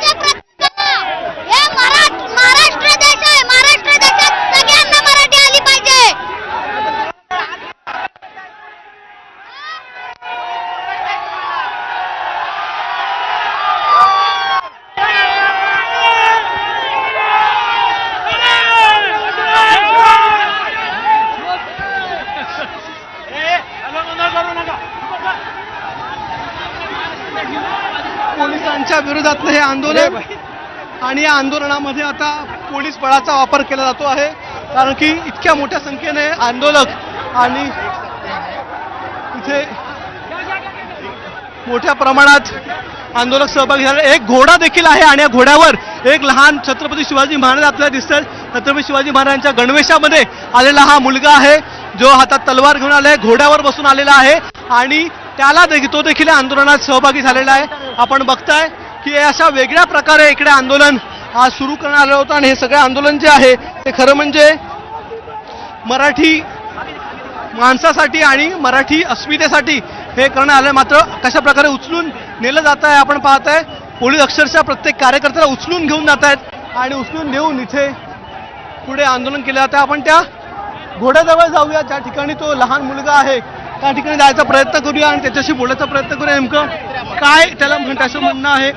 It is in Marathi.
ಪ್ರತಿ पोलिसांच्या विरोधातलं हे आंदोलन आणि या आंदोलनामध्ये आता पोलीस बळाचा वापर केला जातो आहे. कारण की इतक्या मोठ्या संख्येने आंदोलक आणि इथे मोठ्या प्रमाणात आंदोलक सहभागी झाले एक घोडा देखील आहे आणि या घोड्यावर एक लहान छत्रपती शिवाजी महाराज आपल्याला दिसतात छत्रपती शिवाजी महाराजांच्या गणवेशामध्ये आलेला हा मुलगा आहे. जो हातात तलवार घेऊन आलाय घोड्यावर बसून आलेला आहे. आणि त्याला देखील तो देखील या आंदोलनात सहभागी झालेला आहे. आपण बघताय की अशा वेगळ्या प्रकारे इकडे आंदोलन आज सुरू करण्यात आलं होतं आणि हे सगळे आंदोलन जे आहे ते खरं म्हणजे मराठी माणसासाठी आणि मराठी अस्मितेसाठी हे करणं आलं. मात्र कशा प्रकारे उचलून नेलं जात आहे आपण पाहत आहे पोलीस अक्षरशः प्रत्येक कार्यकर्त्याला उचलून घेऊन जात आहेत आणि उचलून नेऊन इथे पुढे आंदोलन केलं जातं. आपण त्या घोड्याजवळ जाऊया. ज्या ठिकाणी तो लहान मुलगा आहे त्या ठिकाणी जायचा प्रयत्न करूया आणि त्याच्याशी बोलायचा प्रयत्न करूया नेमकं काय त्याला म्हण- त्याचं म्हणणं आहे.